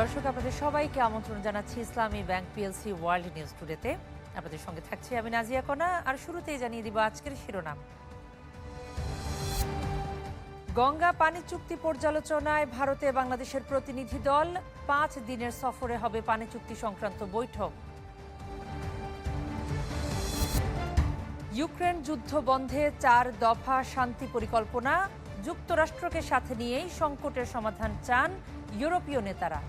দর্শক, আপনাদের সবাইকে আমন্ত্রণ জানাচ্ছি Islami bank PLC world news টুডেতে আপনাদের সঙ্গে থাকছি আমি নাজিয়া কণা, আর শুরুতেই জানিয়ে দিব আজকের শিরোনাম। গঙ্গা পানি চুক্তি পর্যালোচনায় ভারতে বাংলাদেশের প্রতিনিধি দল, পাঁচ দিনের সফরে হবে পানি চুক্তি সংক্রান্ত বৈঠক। ইউক্রেন যুদ্ধ বন্ধে চার দফা শান্তি পরিকল্পনা, যুক্তরাষ্ট্রকে সাথে নিয়েই সংকটের সমাধান চান ইউরোপীয় নেতারা।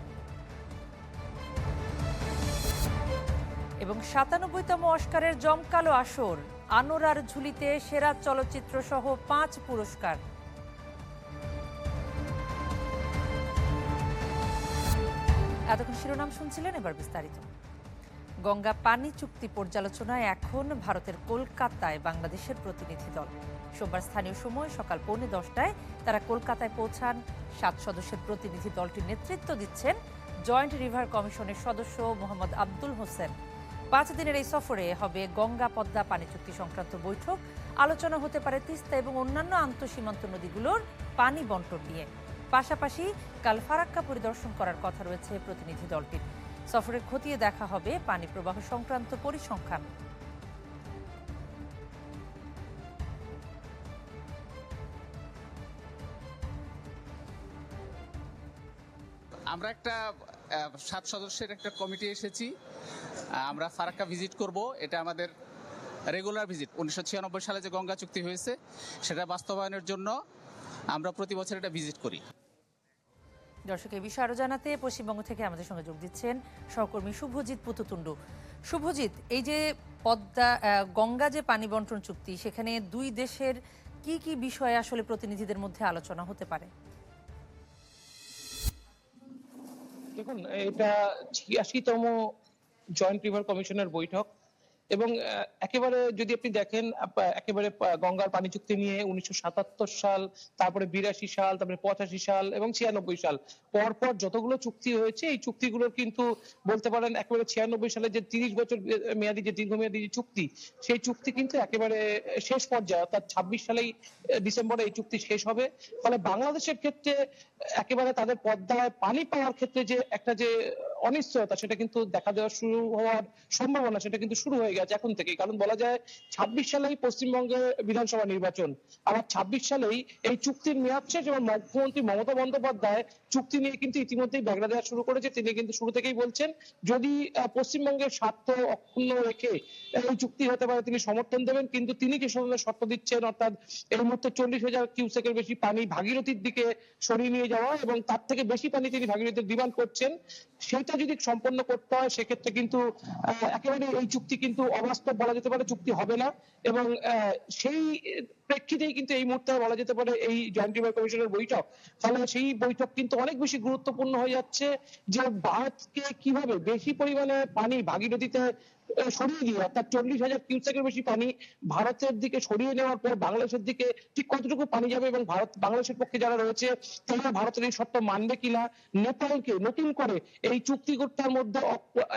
এবং সাতানব্বইতম অস্কারের জমকালো আসর, আনোরার ঝুলিতে সেরা চলচ্চিত্র সহ পাঁচ পুরস্কার। এতক্ষণ শিরোনাম শুনছিলেন এবার বিস্তারিত। গঙ্গা পানি চুক্তি পর্যালোচনায় এখন ভারতের কলকাতায় বাংলাদেশের প্রতিনিধি দল। সোমবার স্থানীয় সময় সকাল পৌনে দশটায় তারা কলকাতায় পৌঁছান। সাত সদস্যের প্রতিনিধি দলটির নেতৃত্ব দিচ্ছেন জয়েন্ট রিভার কমিশনের সদস্য মোহাম্মদ আব্দুল হোসেন। পাঁচ দিনের এই সফরে হবে গঙ্গা পদ্মা পানি চুক্তি সংক্রান্ত বৈঠক। আলোচনা হতে পারে তিস্তা এবং অন্যান্য আন্তঃসীমান্ত নদীগুলোর পানি বন্টন নিয়ে। পাশাপাশি কাল ফারাক্কা পরিদর্শন করার কথা রয়েছে প্রতিনিধি দলটির। সফরে খতিয়ে দেখা হবে পানি প্রবাহ সংক্রান্ত পরিসংখ্যান। আমরা একটা সাত সদস্যের একটা কমিটি এসেছি। আমরা ফারাক্কা ভিজিট করব। এটা আমাদের রেগুলার ভিজিট। উনিশশো ছিয়ানব্বই সালে যে গঙ্গা চুক্তি হয়েছে, সেটা বাস্তবায়নের জন্য আমরা প্রতি বছর এটা ভিজিট করি। দর্শক এই বিষয়ে আরও জানাতে পশ্চিমবঙ্গ থেকে আমাদের সঙ্গে যোগ দিচ্ছেন সহকর্মী শুভজিৎ পুতুতুন্ডু। শুভজিৎ, এই যে পদ্মা গঙ্গা যে পানি বন্টন চুক্তি, সেখানে দুই দেশের কি কি বিষয়ে আসলে প্রতিনিধিদের মধ্যে আলোচনা হতে পারে? দেখুন এটা ছিয়াশিতম জয়েন্ট রিভার কমিশনের বৈঠক। এবং একেবারে যদি আপনি দেখেন একেবারে গঙ্গার পানি চুক্তি নিয়ে উনিশশো সাতাত্তর সাল, তারপরে বিরাশি সাল, তারপরে পঁচাশি সাল এবং ছিয়ানব্বই সাল, পরপর যতগুলো চুক্তি হয়েছে, এই চুক্তিগুলোর কিন্তু বলতে পারেন একেবারে ছিয়ানব্বই সালে যে তিরিশ বছর মেয়াদি, যে দীর্ঘমেয়াদী যে চুক্তি, সেই চুক্তি কিন্তু একেবারে শেষ পর্যায়ে, অর্থাৎ ছাব্বিশ সালেই ডিসেম্বরে এই চুক্তি শেষ হবে। ফলে বাংলাদেশের ক্ষেত্রে, একেবারে তাদের পদ্মায় পানি পাওয়ার ক্ষেত্রে যে একটা যে অনিশ্চয়তা, সেটা কিন্তু দেখা দেওয়া শুরু হওয়ার সম্ভাবনা, সেটা কিন্তু শুরু হয়ে গেছে এখন থেকেই। কারণ বলা যায়, ছাব্বিশ সালেই পশ্চিমবঙ্গে বিধানসভা নির্বাচন। আবার ছাব্বিশ সালেই এই চুক্তির মেয়াদ শেষ এবং মুখ্যমন্ত্রী মমতা বন্দ্যোপাধ্যায় চুক্তি নিয়ে কিন্তু ইতিমধ্যেই ব্যাগড়া দেওয়া শুরু করেছে। তিনি কিন্তু শুরু থেকেই বলছেন, যদি পশ্চিমবঙ্গের স্বার্থ অক্ষুণ্ণ রেখে এই চুক্তি হতে পারে, তিনি সমর্থন দেবেন। কিন্তু তিনি যে সময় শর্ত দিচ্ছেন? অর্থাৎ এই মুহূর্তে চল্লিশ হাজার কিউসেকের বেশি পানি ভাগীরথীর দিকে সরিয়ে নিয়ে যাওয়া এবং তার থেকে বেশি পানি তিনি ভাগীরথীর ডিমান্ড করছেন, সেটা যদি সম্পন্ন করতে হয়, সেক্ষেত্রে কিন্তু একেবারে এই চুক্তি কিন্তু অবাস্তব বলা যেতে পারে, চুক্তি হবে না। এবং সেই প্রেক্ষিতেই কিন্তু এই মুহূর্তে বলা যেতে পারে এই জয়েন্ট রিভার কমিশনের বৈঠক। ফলে সেই বৈঠক কিন্তু অনেক বেশি গুরুত্বপূর্ণ হয়ে যাচ্ছে যে ভারতকে কীভাবে বেশি পরিমাণে পানি ভাগীরথীতে সরিয়ে দিয়ে, অর্থাৎ চল্লিশ হাজার কিউসেকের বেশি পানি ভারতের দিকে সরিয়ে নেওয়ার পর বাংলাদেশের দিকে ঠিক কতটুকু পানি যাবে এবং ভারত, বাংলাদেশের পক্ষে যারা রয়েছে, তারা ভারতের এই শর্ত মানবে কিনা? নেপালকে নতুন করে এই চুক্তিটার মধ্যে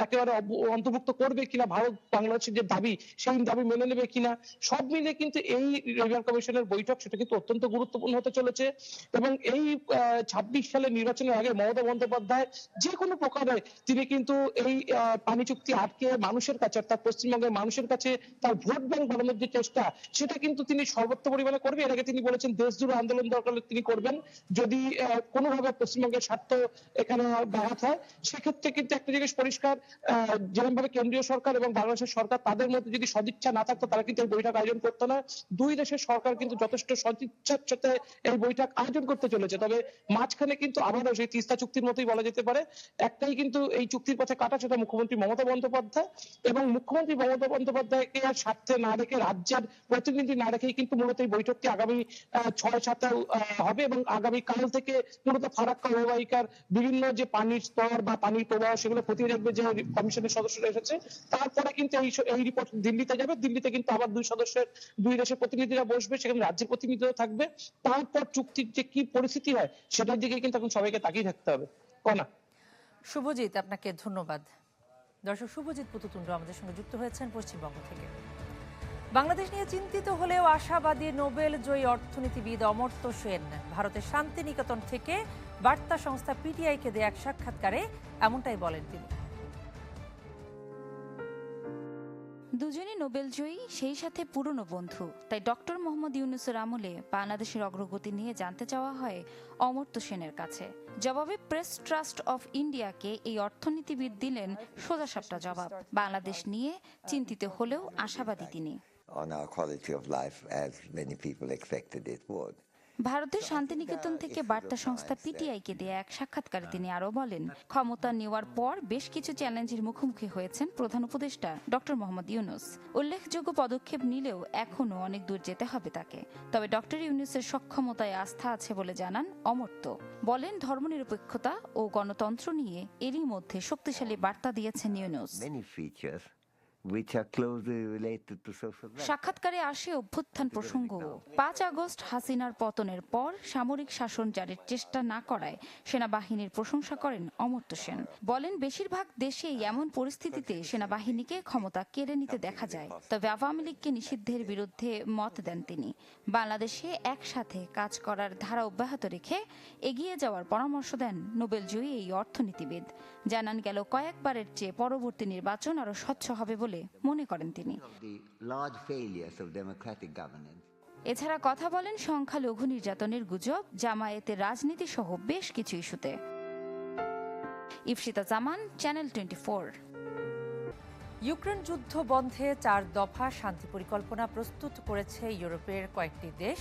একেবারে অন্তর্ভুক্ত করবে কিনা? ভারত, বাংলাদেশের যে দাবি, সেই দাবি মেনে নেবে কিনা? সব মিলে কিন্তু এই রিভার কমিশনের বৈঠক সেটা কিন্তু অত্যন্ত গুরুত্বপূর্ণ হতে চলেছে এবং এই ছাব্বিশ সালের নির্বাচনের আগে মমতা বন্দ্যোপাধ্যায় যে কোনো প্রকারে তিনি কিন্তু এই পানি চুক্তি আটকে মানুষের কাছে অর্থাৎ পশ্চিমবঙ্গের মানুষের কাছে তার ভোট ব্যাংক বাড়ানোর যে চেষ্টা, সেটা কিন্তু তিনি সর্বত্র পরিমাণে করবে এর আগে তিনি বলেছেন, দেশ জুড়ে আন্দোলন দরকার তিনি করবেন। যদি কোনোভাবে পশ্চিমবঙ্গের স্বার্থ এখানে ব্যাঘাত হয়, সেক্ষেত্রে কিন্তু একটা জিনিস পরিষ্কার যেরকম ভাবে কেন্দ্রীয় সরকার এবং বাংলাদেশের সরকার তাদের মধ্যে যদি সদিচ্ছা না থাকতো, তারা কিন্তু এই বৈঠক আয়োজন করতো না। দুই দেশের সরকার কিন্তু যথেষ্ট সদিচ্ছার সাথে এই বৈঠক আয়োজন করতে চলেছে। তবে মাঝখানে কিন্তু আবারও সেই তিস্তা চুক্তির মতোই বলা যেতে পারে। একটাই কিন্তু এই চুক্তির পথে কাটা সেটা মুখ্যমন্ত্রী মমতা বন্দ্যোপাধ্যায়। এবং মুখ্যমন্ত্রী মমতা বন্দ্যোপাধ্যায়কে আর স্বার্থে না রেখে রাজ্যের প্রতিনিধি না রেখেই কিন্তু মূলত এই বৈঠকটি আগামী ছয় সাতে হবে এবং আগামী কাল থেকে মূলত ফারাক্কা অববাহিকার বিভিন্ন যে পানির স্তর বা পানির প্রবাহ সেগুলো খতিয়ে দেখবে যে কমিশনের সদস্যরা এসেছে। তারপরে কিন্তু এই এই রিপোর্ট দিল্লিতে যাবে। দিল্লিতে কিন্তু আবার দুই সদস্যের, দুই দেশের প্রতিনিধিরা বসবে, সেখানে রাজ্যের প্রতিনিধিরা থাকবে। তারপর চুক্তির যে কি পরিস্থিতি হয়, সেটার দিকে কিন্তু এখন সবাইকে তাকিয়ে থাকতে হবে। কনা। শুভজিৎ, আপনাকে ধন্যবাদ। দর্শক শুভজিৎ পুতুতুণ্ড আমাদের সঙ্গে যুক্ত হয়েছেন পশ্চিমবঙ্গ থেকে। বাংলাদেশ নিয়ে চিন্তিত হলেও আশাবাদী নোবেল জয়ী অর্থনীতিবিদ অমর্ত্য সেন ভারতের শান্তিনিকেতন থেকে বার্তা সংস্থা পিটিআইকে দেয়া এক সাক্ষাৎকারে এমনটাই বলেন তিনি। দুজনই নোবেলজয়ী সেই সাথে পুরনো বন্ধু। তাই ডক্টর মোহাম্মদ ইউনুসের আমলে বাংলাদেশের অগ্রগতি নিয়ে জানতে চাওয়া হয় অমর্ত্য সেনের কাছে। জবাবে প্রেস ট্রাস্ট অফ ইন্ডিয়াকে এই অর্থনীতিবিদ দিলেন সোজাসাপটা জবাব। বাংলাদেশ নিয়ে চিন্তিত হলেও আশাবাদী তিনি। On our quality of life, as many people expected it would. ভারতের শান্তিনিকেতন থেকে বার্তা সংস্থা পিটিআইকে দেয়া এক সাক্ষাৎকারে তিনি আরও বলেন ক্ষমতা নেওয়ার পর বেশ কিছু চ্যালেঞ্জের মুখোমুখি হয়েছেন প্রধান উপদেষ্টা ডক্টর মোহাম্মদ ইউনুস। উল্লেখযোগ্য পদক্ষেপ নিলেও এখনও অনেক দূর যেতে হবে তাকে। তবে ডক্টর ইউনুসের সক্ষমতায় আস্থা আছে বলে জানান অমর্ত্য। বলেন ধর্মনিরপেক্ষতা ও গণতন্ত্র নিয়ে এরই মধ্যে শক্তিশালী বার্তা দিয়েছেন ইউনুস। সাক্ষাৎকারে আসে অভ্যুত্থান প্রসঙ্গ। পাঁচ আগস্ট হাসিনার পতনের পর সামরিক শাসন জারির চেষ্টা না করায় সেনাবাহিনীর প্রশংসা করেন অমর্ত্য সেন। বলেন বেশিরভাগ দেশেই এমন পরিস্থিতিতে সেনাবাহিনীকে ক্ষমতা কেড়ে নিতে দেখা যায়। তবে আওয়ামী লীগকে নিষিদ্ধের বিরুদ্ধে মত দেন তিনি। বাংলাদেশে একসাথে কাজ করার ধারা অব্যাহত রেখে এগিয়ে যাওয়ার পরামর্শ দেন নোবেলজয়ী এই অর্থনীতিবিদ। জানান গেল কয়েকবারের চেয়ে পরবর্তী নির্বাচন আরও স্বচ্ছ হবে বলে মনে করেন তিনি. এছাড়া কথা বলেন সংখ্যালঘু নির্যাতনের গুজব জামায়াতের রাজনীতি সহ বেশ কিছু ইস্যুতে। Ifsita Zaman channel twenty Ukraine যুদ্ধ বন্ধে চার দফা শান্তি পরিকল্পনা প্রস্তুত করেছে ইউরোপের কয়েকটি দেশ।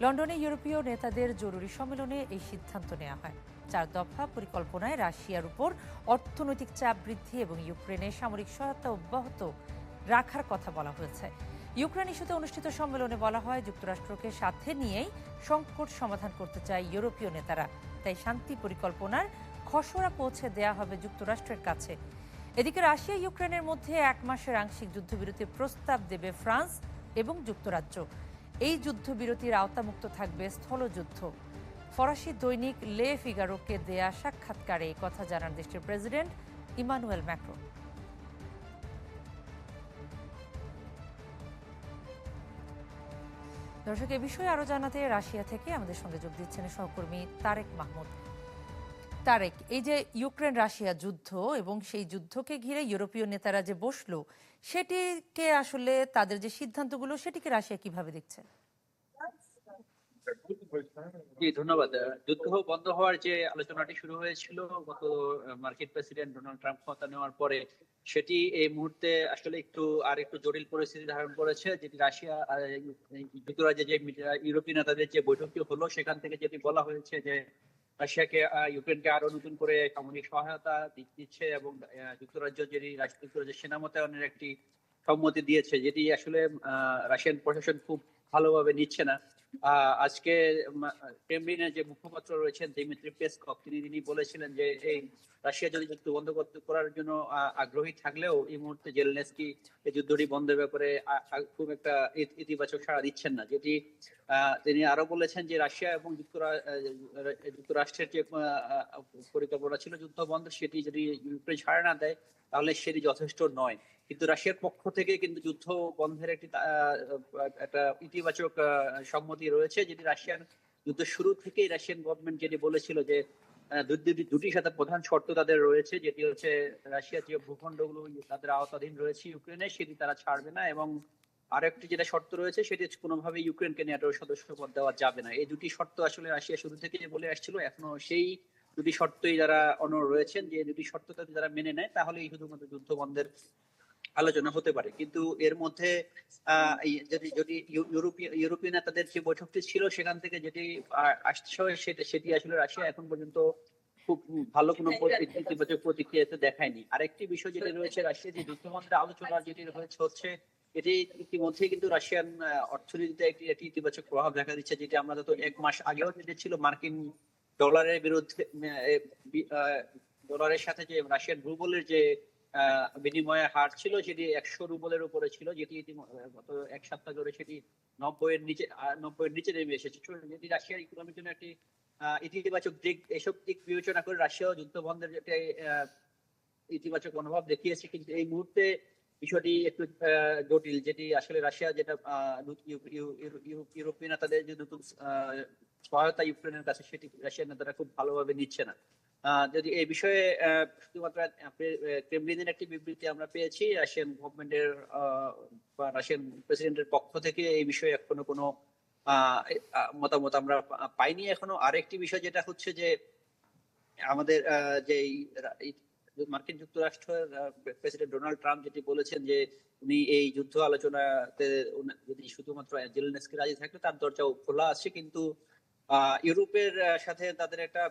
লন্ডনে ইউরোপীয় নেতাদের জরুরি সম্মেলনে এই সিদ্ধান্ত নেওয়া হয়। চার দফা পরিকল্পনায় রাশিয়ার উপর অর্থনৈতিক চাপ বৃদ্ধি এবং ইউক্রেনে সামরিক সহায়তা অব্যাহত রাখার কথা বলা হয়েছে। ইউক্রেন ইস্যুতে অনুষ্ঠিত সম্মেলনে বলা হয়, যুক্তরাষ্ট্রকে সাথে নিয়েই সংকট সমাধান করতে চায় ইউরোপীয় নেতারা। তাই শান্তি পরিকল্পনার খসড়া পৌঁছে দেয়া হবে যুক্তরাষ্ট্রের কাছে। এদিকে রাশিয়া, ইউক্রেনের মধ্যে এক মাসের আংশিক যুদ্ধবিরতির প্রস্তাব দেবে ফ্রান্স এবং যুক্তরাজ্য। এই যুদ্ধবিরতির আওতামুক্ত থাকবে স্থলযুদ্ধ। ফরাসি দৈনিক লে ফিগারোকে দেয়া সাক্ষাৎকারে এই কথা জানান দেশটির প্রেসিডেন্ট ইমানুয়েল ম্যাক্রো। দর্শক, এ বিষয়ে আরও জানাতে রাশিয়া থেকে আমাদের সঙ্গে যোগ দিচ্ছেন সহকর্মী তারেক মাহমুদ। তারেক, এই যে ইউক্রেন রাশিয়া যুদ্ধ এবং সেই যুদ্ধকে ঘিরে ইউরোপীয় নেতারা যে বসল, সেটিকে আসলে তাদের যে সিদ্ধান্তগুলো, সেটিকে রাশিয়া কীভাবে দেখছে? জি, ধন্যবাদ। যুদ্ধ বন্ধ হওয়ার যে আলোচনাটি শুরু হয়েছিল, গত মার্কিন প্রেসিডেন্ট ডোনাল্ড ট্রাম্প ক্ষমতা নেওয়ার পরে, সেটি এই মুহূর্তে আসলে একটু, আর একটু জটিল পরিস্থিতি ধারণ করেছে, যেটি রাশিয়া যুক্তরাজ্যে যে ইউরোপীয় নেতাদের যে বৈঠকটি হলো, সেখান থেকে যেটি বলা হয়েছে যে, রাশিয়াকে ইউক্রেনকে আরও নতুন করে সামরিক সহায়তা দিচ্ছে এবং যুক্তরাজ্য যেটি যুক্তরাজ্যের সেনা মোতায়েনের একটি সম্মতি দিয়েছে, যেটি আসলে রাশিয়ান প্রশাসন খুব ভালোভাবে নিচ্ছে না। আজকে ক্রেমলিনের যে মুখপাত্র রয়েছেন দিমিত্রি পেসকভ তিনি তিনি বলেছিলেন যে এই রাশিয়া যদি যুদ্ধ বন্ধ করতে, করার জন্য আগ্রহী থাকলেও এই মুহূর্তে জেলনেসকি এই যুদ্ধটি বন্ধের ব্যাপারে খুব একটা ইতিবাচক সাড়া দিচ্ছেন না। যেটি তিনি আরও বলেছেন যে রাশিয়া এবং যুক্তরাষ্ট্রের যে পরিকল্পনা ছিল যুদ্ধ বন্ধ, সেটি যদি ইউক্রেন ছাড় না দেয়, তাহলে সেটি যথেষ্ট নয়। কিন্তু রাশিয়ার পক্ষ থেকে কিন্তু যুদ্ধ বন্ধের একটি একটা ইতিবাচক সম্মতি রয়েছে। যেটি রাশিয়ান যুদ্ধ শুরু থেকেই রাশিয়ান গভর্নমেন্ট যেটি বলেছিল যে দুটি সাথে প্রধান শর্ত তাদের রয়েছে। যেটি হচ্ছে রাশিয়ার যে ভূখণ্ডগুলো তাদের আওতাধীন রয়েছে ইউক্রেনে, সেটি তারা ছাড়বে না এবং আরেকটি যেটা শর্ত রয়েছে, সেটি কোনোভাবে ইউক্রেনকে ন্যাটোর সদস্য পদ দেওয়া যাবে না। এই দুটি শর্ত আসলে রাশিয়া শুরু থেকে বলে আসছিল, এখনও সেই দুটি শর্তই যারা অনর রয়েছেন, যে দুটি শর্ত যদি যারা মেনে নেয় তাহলে এই শুধুমাত্র যুদ্ধ বন্ধের আলোচনা হতে পারে। কিন্তু এর মধ্যে যদি যদি ইউরোপীয় ইউরোপীয় নেতাদের যে বৈঠকটি ছিল সেখান থেকে যেটি আসছে সেটা সেটি আসলে রাশিয়া এখন পর্যন্ত খুব ভালো কোনো ইতিবাচক প্রতিক্রিয়া এতে দেখায়নি। আরেকটি বিষয় যেটি রয়েছে রাশিয়া যে যুদ্ধবন্ধের আলোচনা যেটি হয়েছে হচ্ছে এটি ইতিমধ্যে কিন্তু রাশিয়ান অর্থনীতিতে একটি একটি ইতিবাচক প্রভাব দেখা দিচ্ছে যেটি আমরা তো এক মাস আগেও যেটি ছিল মার্কিন ডলারের বিরুদ্ধে ডলারের সাথে যে রাশিয়ান রুবলের যে বিনিময়ের হার ছিল সেটি একশো রুবলের উপরে ছিল যেটি গত এক সপ্তাহ ধরে সেটি নব্বই নিচে আহ, নিচে নেমে এসেছে। যেটি রাশিয়ার ইকোনমির জন্য একটি ইতিবাচক দিক এসব দিক বিবেচনা করে একটি ইতিবাচক মনোভাব দেখিয়েছে। কিন্তু এই মুহূর্তে বিষয়টি একটু জটিল যেটি আসলে রাশিয়া যেটা ইউরোপীয় নেতাদের যে নতুন সহায়তা ইউক্রেনের কাছে সেটি রাশিয়ার নেতারা খুব ভালোভাবে নিচ্ছে না। যদি এই বিষয়ে শুধুমাত্র ক্রেমলিনের একটি বিবৃতি আমরা পেয়েছি রাশিয়ান গভর্নমেন্টের বা রাশিয়ান প্রেসিডেন্টের পক্ষ থেকে এই বিষয়ে এখনও কোনো মতামত আমরা পাইনি। এখনও আরেকটি বিষয় যেটা হচ্ছে যে, আমাদের যে মার্কিন যুক্তরাষ্ট্রের প্রেসিডেন্ট ডোনাল্ড ট্রাম্প যেটি বলেছেন যে, উনি এই যুদ্ধ আলোচনাতে যদি শুধুমাত্র জেলেনস্কি রাজি থাকলে তার দরজাও খোলা আছে। কিন্তু ইউরোপের সাথে তাদের একটা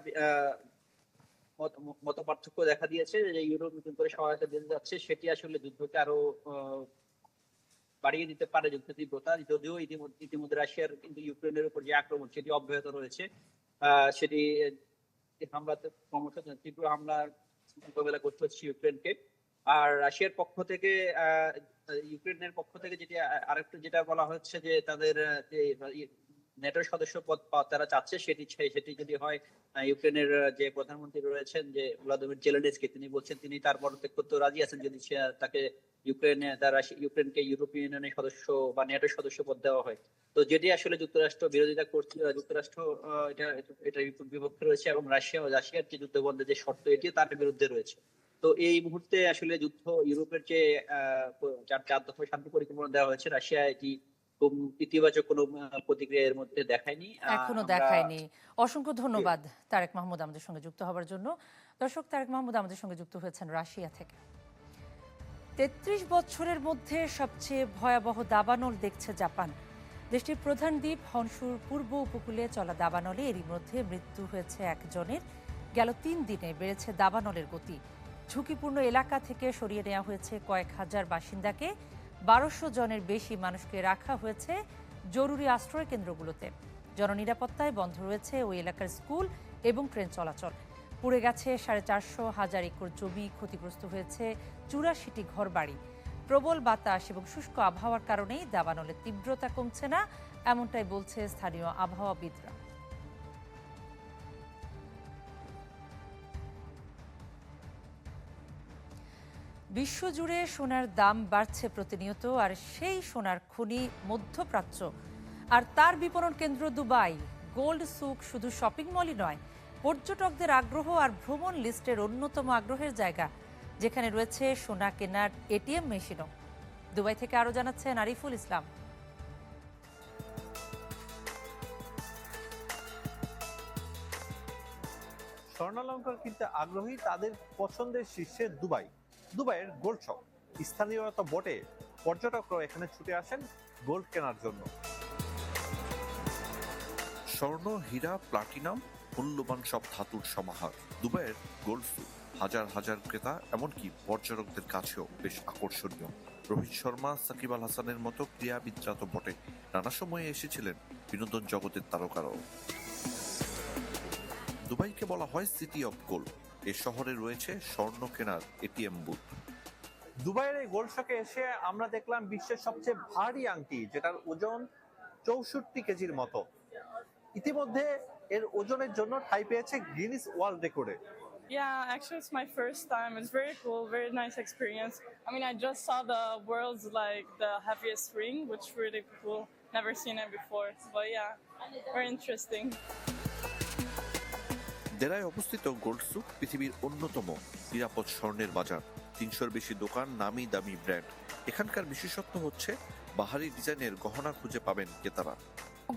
মত- পার্থক্য দেখা দিয়েছে যে ইউরোপ নতুন করে সহায়তা দিতে যাচ্ছে, সেটি আসলে যুদ্ধকে আরও বাড়িয়ে দিতে পারে যুদ্ধ তীব্রতা যদিও ইতিমধ্যে ইতিমধ্যে রাশিয়ার কিন্তু ইউক্রেনের উপর যে আক্রমণ, সেটি অব্যাহত রয়েছে। সেটি হামলাতে ক্রমশ তীব্র হামলার মোকাবেলা করতে হচ্ছে ইউক্রেনকে। আর রাশিয়ার পক্ষ থেকে ইউক্রেনের পক্ষ থেকে যেটি আরেকটু যেটা বলা হচ্ছে যে তাদের নেটোর সদস্য পদ তারা চাচ্ছে, সেটি সেটি যদি হয় ইউক্রেনের যে প্রধানমন্ত্রী রয়েছেন, যে ভ্লাদিমির জেলেনস্কি, তিনি বলছেন তিনি তার পদত্যাগ করতে রাজি আছেন যদি তাকে ইউক্রেনে তারা ইউক্রেনকে ইউরোপীয় ইউনিয়নের সদস্য বা নেটোর সদস্য পদ দেওয়া হয়। তো যেটি আসলে যুক্তরাষ্ট্র বিরোধিতা করছে যুক্তরাষ্ট্র এটা এটা বিপক্ষে রয়েছে এবং রাশিয়া ও রাশিয়ার যে যুদ্ধবন্ধের যে শর্ত এটি তার বিরুদ্ধে রয়েছে। তো এই মুহূর্তে আসলে যুদ্ধ, ইউরোপের যে চার চার দফা শান্তি পরিকল্পনা দেওয়া হয়েছে, রাশিয়া এটি খুব ইতিবাচক কোনো প্রতিক্রিয়া এর মধ্যে দেখায়নি। এখনও দেখায়নি। অসংখ্য ধন্যবাদ তারেক মাহমুদ আমাদের সঙ্গে যুক্ত হওয়ার জন্য। দর্শক তারেক মাহমুদ আমাদের সঙ্গে যুক্ত হয়েছেন রাশিয়া থেকে। তেত্রিশ বছরের মধ্যে সবচেয়ে ভয়াবহ দাবানল দেখছে জাপান। দেশটির প্রধান দ্বীপ হনসুর পূর্ব উপকূলে চলা দাবানলে এরই মধ্যে মৃত্যু হয়েছে একজনের। গেল তিন দিনে বেড়েছে দাবানলের গতি। ঝুঁকিপূর্ণ এলাকা থেকে সরিয়ে নেওয়া হয়েছে কয়েক হাজার বাসিন্দাকে। বারোশো জনের বেশি মানুষকে রাখা হয়েছে জরুরি আশ্রয় কেন্দ্রগুলোতে। জননিরাপত্তায় বন্ধ রয়েছে ওই এলাকার স্কুল এবং ট্রেন চলাচল। পুড়ে গেছে সাড়ে চারশো হাজার একর জমি, ক্ষতিগ্রস্ত হয়েছে চুরাশিটি ঘরবাড়ি। প্রবল বাতাস এবং শুষ্ক আবহাওয়ার কারণেই দাবানলের তীব্রতা কমছে না, এমনটাই বলছে স্থানীয় আবহাওয়াবিদরা। বিশ্বজুড়ে সোনার দাম বাড়ছে প্রতিনিয়ত, আর সেই সোনার খনি মধ্যপ্রাচ্য। আর তার বিপণন কেন্দ্র দুবাই। গোল্ড সুক শুধু শপিং মলই নয়, পর্যটকদের আগ্রহ আর ভ্রমণ লিস্টের অন্যতম আগ্রহের জায়গা, যেখানে রয়েছে সোনা কেনার এটিএম মেশিনও। দুবাই থেকে আরও জানাচ্ছেন আরিফুল ইসলাম। স্বর্ণালঙ্কার কিনতে আগ্রহী তাদের পছন্দের শীর্ষে দুবাই। দুবাইয়ের গোল্ড শপ স্থানীয়তা বটে পর্যটকরা এখানে ছুটে আসেন গোল্ড কেনার জন্য। স্বর্ণ, হীরা, প্লাটিনাম, মূল্যবান সব ধাতুর সমাহার। দুবাইয়ের গোল্ড হাজার হাজার ক্রেতা, এমনকি পর্যটকদের কাছেও বেশ আকর্ষণীয়। রোহিত শর্মা, সাকিব আল হাসানের মতো ক্রীড়াবিদরা তো বটে। নানা সময়ে এসেছিলেন বিনোদন জগতের তারকারাও। দুবাইকে বলা হয় সিটি অফ গোল্ড। এ শহরে রয়েছে স্বর্ণ কেনার এটিএম বুথ দুবাইয়ের এই গোল্ড শকে এসে আমরা দেখলাম বিশ্বের সবচেয়ে ভারী আংটি যেটার ওজন চৌষট্টি কেজির মতো ইতিমধ্যে এর ওজনের জন্য ঠাই পেয়েছে গিনিস ওয়ার্ল্ড রেকর্ডে Yeah, actually, it's my first time. It's very cool, very nice experience. I mean, I just saw the world's like the heaviest ring, which really cool. Never seen it before, but yeah, very interesting. দেরায় অবস্থিত gold সুক পৃথিবীর অন্যতম নিরাপদ স্বর্ণের বাজার তিনশোর বেশি দোকান নামি দামি ব্র্যান্ড এখানকার বিশেষত্ব হচ্ছে বাহারি ডিজাইনের গহনা খুঁজে পাবেন ক্রেতারা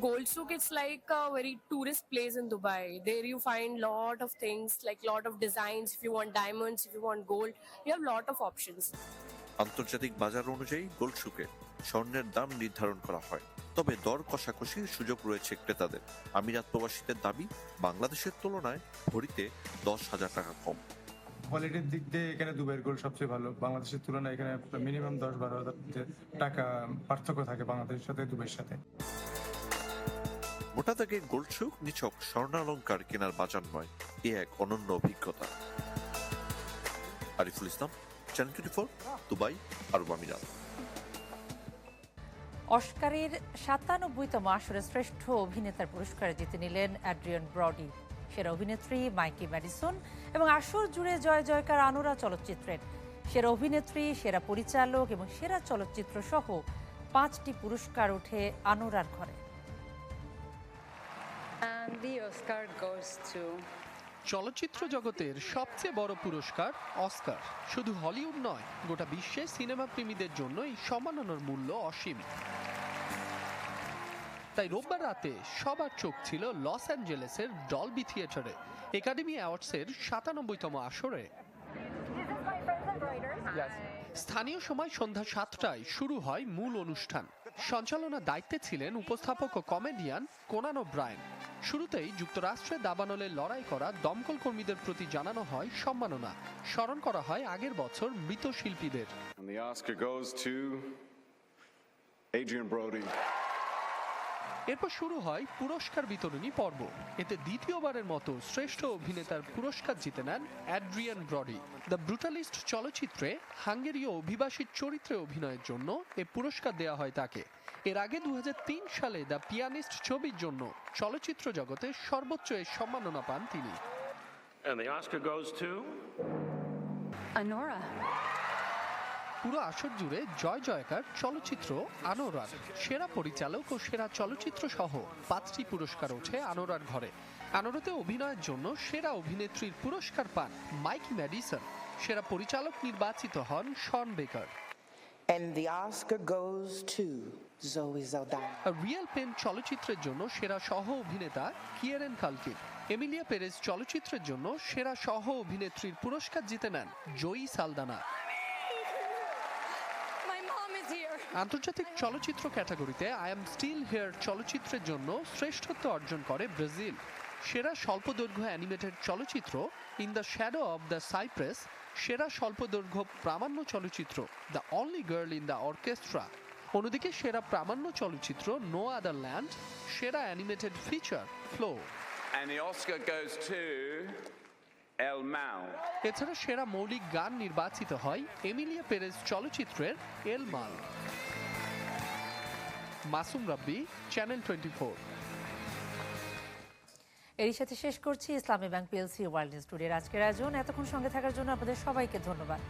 Gold Souk, it's like a very tourist place in Dubai. There you find lot of things, like lot of designs. If you want diamonds, if you want gold, you have lot of options. আন্তর্জাতিক বাজার অনুযায়ী gold সুকে স্বর্ণের দাম নির্ধারণ করা হয় তবে দর কষাকষির সুযোগ রয়েছে ক্রেতাদের। আমিরাত প্রবাসীদের দাবি বাংলাদেশের তুলনায় ভরিতে দশ হাজার টাকা কম। কোয়ালিটির দিক দিয়ে এখানে দুবাইয়ের গোল্ড সবচেয়ে ভালো। বাংলাদেশের তুলনায় এখানে মিনিমাম দশ বারো হাজার টাকা পার্থক্য থাকে বাংলাদেশের সাথে দুবাইয়ের সাথে। মোটা দাগে গোল্ড সুক নিছক স্বর্ণালঙ্কার কেনার বাজার নয় এ এক অনন্য অভিজ্ঞতা। Ariful Islam channel twenty four Dubai আরব আমিরাত। অস্কারের সাতানব্বইতম আসরে শ্রেষ্ঠ অভিনেতার পুরস্কার জিতে নিলেন অ্যাড্রিয়ান ব্রডি। সেরা অভিনেত্রী মাইকি ম্যাডিসন এবং আসর জুড়ে জয় জয়কার আনোরা চলচ্চিত্রের। সেরা অভিনেত্রী, সেরা পরিচালক এবং সেরা চলচ্চিত্র সহ পাঁচটি পুরস্কার ওঠে আনোরার ঘরে। And the Oscar goes to চলচ্চিত্র জগতের সবচেয়ে বড় পুরস্কার অস্কার। শুধু হলিউড নয় গোটা বিশ্বে সিনেমা প্রেমীদের জন্য এই সম্মাননার মূল্য অসীম। তাই রোববার রাতে সবার চোখ ছিল লস অ্যাঞ্জেলেসের ডলবি থিয়েটারে একাডেমি অ্যাওয়ার্ডসের সাতানব্বইতম আসরে। স্থানীয় সময় সন্ধ্যা সাতটায় শুরু হয় মূল অনুষ্ঠান। সঞ্চালনার দায়িত্বে ছিলেন উপস্থাপক ও কমেডিয়ান কোনান ব্রায়ন শুরুতেই যুক্তরাষ্ট্রে দাবানলে লড়াই করা দমকল কর্মীদের প্রতি জানানো হয় সম্মাননা। স্মরণ করা হয় আগের বছর মৃত শিল্পীদের। Adrian Brody. এরপর শুরু হয় পুরস্কার বিতরণী পর্ব। এতে দ্বিতীয়বারের মতো শ্রেষ্ঠ অভিনেতার পুরস্কার জিতে নেন অ্যাড্রিয়ান ব্রডি। দ্য ব্রুটালিস্ট চলচ্চিত্রে হাঙ্গেরীয় অভিবাসীর চরিত্রে অভিনয়ের জন্য এ পুরস্কার দেওয়া হয় তাকে। এর আগে দু হাজার তিন সালে দ্য পিয়ানিস্ট ছবির জন্য চলচ্চিত্র জগতে সর্বোচ্চ এ সম্মাননা পান তিনি। And the Oscar goes to? Honora. পুরো আসর জুড়ে জয় জয়কার চলচ্চিত্র আনোরার। সেরা পরিচালক ও সেরা চলচ্চিত্র সহ পাঁচটি পুরস্কার ওঠে আনোরার ঘরে। আনোরাতে অভিনয়ের জন্য সেরা অভিনেত্রীর পুরস্কার পান মাইক ম্যাডিসন। সেরা পরিচালক নির্বাচিত হন শন বেকার। And the Oscar goes to Zoe Saldana. Real pain চলচ্চিত্রের জন্য সেরা সহ অভিনেতা কিয়ারেন কালকিন। এমিলিয়া পেরেজ চলচ্চিত্রের জন্য সেরা সহ অভিনেত্রীর পুরস্কার জিতে নেন জয়ী সালদানা। আন্তর্জাতিক চলচ্চিত্র ক্যাটাগরিতে আই এম স্টিল হেয়ার চলচ্চিত্রের জন্য শ্রেষ্ঠত্ব অর্জন করে ব্রাজিল সেরা স্বল্পদৈর্ঘ্য অ্যানিমেটেড চলচ্চিত্র in the shadow of the cypress সেরা স্বল্পদৈর্ঘ্য প্রামাণ্য চলচ্চিত্র the only girl in the orchestra অন্যদিকে সেরা প্রামাণ্য চলচ্চিত্র নো আদার ল্যান্ড সেরা animated feature flow And the Oscar goes to. এছাড়া সেরা মৌলিক গান নির্বাচিত হয় এমিলিয়া পেরেজ চলচ্চিত্রের El Mal Masum Rabbi channel twenty four এরই সাথে শেষ করছি ইসলামী ব্যাংক পিএলসি ওয়ার্ল্ড স্টুডিওর আজকের আয়োজন। এতক্ষণ সঙ্গে থাকার জন্য আপনাদের সবাইকে ধন্যবাদ।